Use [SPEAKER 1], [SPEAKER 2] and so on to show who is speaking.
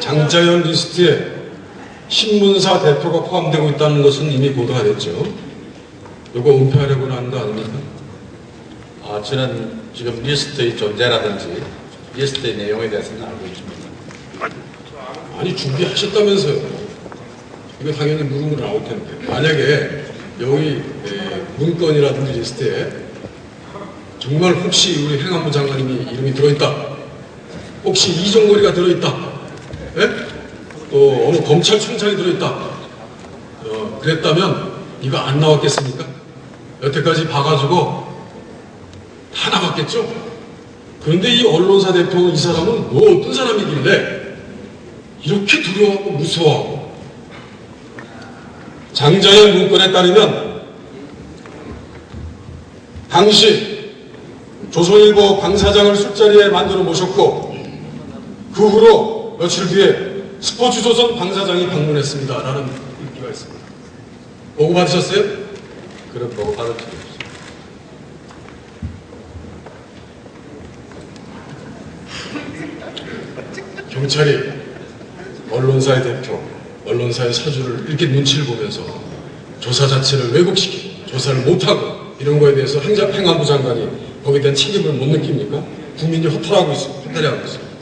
[SPEAKER 1] 장자연 리스트에 신문사 대표가 포함되고 있다는 것은 이미 보도가 됐죠. 이거 은폐하려고 하는 거 아닙니까?
[SPEAKER 2] 어, 저는 지금 리스트의 존재라든지 리스트의 내용에 대해서는 알고 있습니다.
[SPEAKER 1] 아니 준비하셨다면서요. 이거 당연히 물음으로 나올 텐데 만약에 여기 에, 문건이라든지 리스트에 정말 혹시 우리 행안부 장관님이 이름이 들어있다. 혹시 이종거리가 들어있다. 예? 또 어느 검찰총장이 들어있다. 어, 그랬다면 이거 안 나왔겠습니까? 여태까지 봐가지고 다 나왔겠죠? 그런데 이 언론사 대표 이 사람은 뭐 어떤 사람이길래 이렇게 두려워하고 무서워하고 장자연 문건에 따르면 당시 조선일보 방사장을 술자리에 만들어 모셨고 그 후로 며칠 뒤에 스포츠조선 방사장이 방문했습니다. 라는 글귀가 있습니다. 보고 받으셨어요?
[SPEAKER 2] 그런 보고 받은 적이 없습니다.
[SPEAKER 1] 경찰이 언론사의 대표, 언론사의 사주를 이렇게 눈치를 보면서 조사 자체를 왜곡시키고 조사를 못하고 이런 거에 대해서 행안부 장관이 거기에 대한 책임을 못 느낍니까? 국민이 허탈하고 있습니다. 허탈해하고 있습니다.